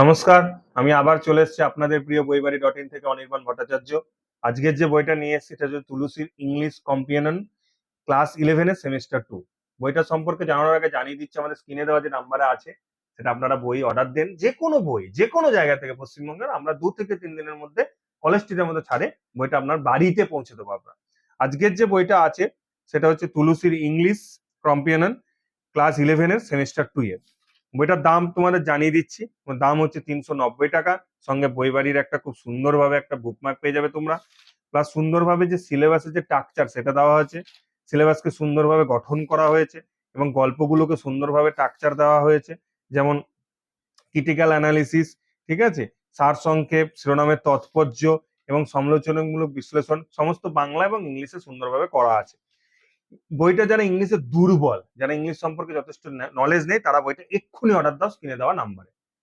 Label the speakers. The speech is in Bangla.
Speaker 1: নমস্কার, আমি আবার চলে এসেছি আপনাদের প্রিয় বইবাড়ি ডট ইন থেকে অনির্বাণ ভট্টাচার্য। আজকের যে বইটা নিয়ে এসেছি সেটা হচ্ছে তুলসীর ইংলিশ কম্পিয়ন ক্লাস ইলেভেনের সেমিস্টার টু বইটা সম্পর্কে জানানোর আগে জানিয়ে দিচ্ছি, আমাদের স্ক্রিনে দেওয়া যে নাম্বারে আছে, সেটা আপনারা বই অর্ডার দেন। যে কোনো বই, যে কোনো জায়গা থেকে পশ্চিমবঙ্গের, আমরা দু থেকে তিন দিনের মধ্যে কলেজ স্ট্রিটের মধ্যে ছাড়ে বইটা আপনার বাড়িতে পৌঁছে দেবো আমরা। আজকের যে বইটা আছে, সেটা হচ্ছে তুলসীর ইংলিশ কম্পিয়ন ক্লাস ইলেভেনের সেমিস্টার টু এর। বইটার দাম তোমাদের জানিয়ে দিচ্ছি। দাম হচ্ছে তিনশো নব্বই টাকা। সঙ্গে বই বাড়ির একটা খুব সুন্দরভাবে একটা বুকমার্ক পেয়ে যাবে তোমরা। প্লাস সুন্দরভাবে যে সিলেবাসের যে টাকচার সেটা দেওয়া হয়েছে সিলেবাসকে সুন্দরভাবে গঠন করা হয়েছে এবং গল্পগুলোকে সুন্দরভাবে টাকচার দেওয়া হয়েছে। যেমন ক্রিটিক্যাল অ্যানালিসিস ঠিক আছে? সারসংক্ষেপ, শিরোনামের তাৎপর্য এবং সমালোচনামূলক বিশ্লেষণ, সমস্ত বাংলা এবং ইংলিশে সুন্দরভাবে করা আছে। বইটা যারা ইংলিশে দুর্বল, যারা ইংলিশ সম্পর্কে যথেষ্ট নলেজ নেই, তারা বইটা এক্ষুনি অর্ডার দাও কিনে দেওয়া নাম্বারে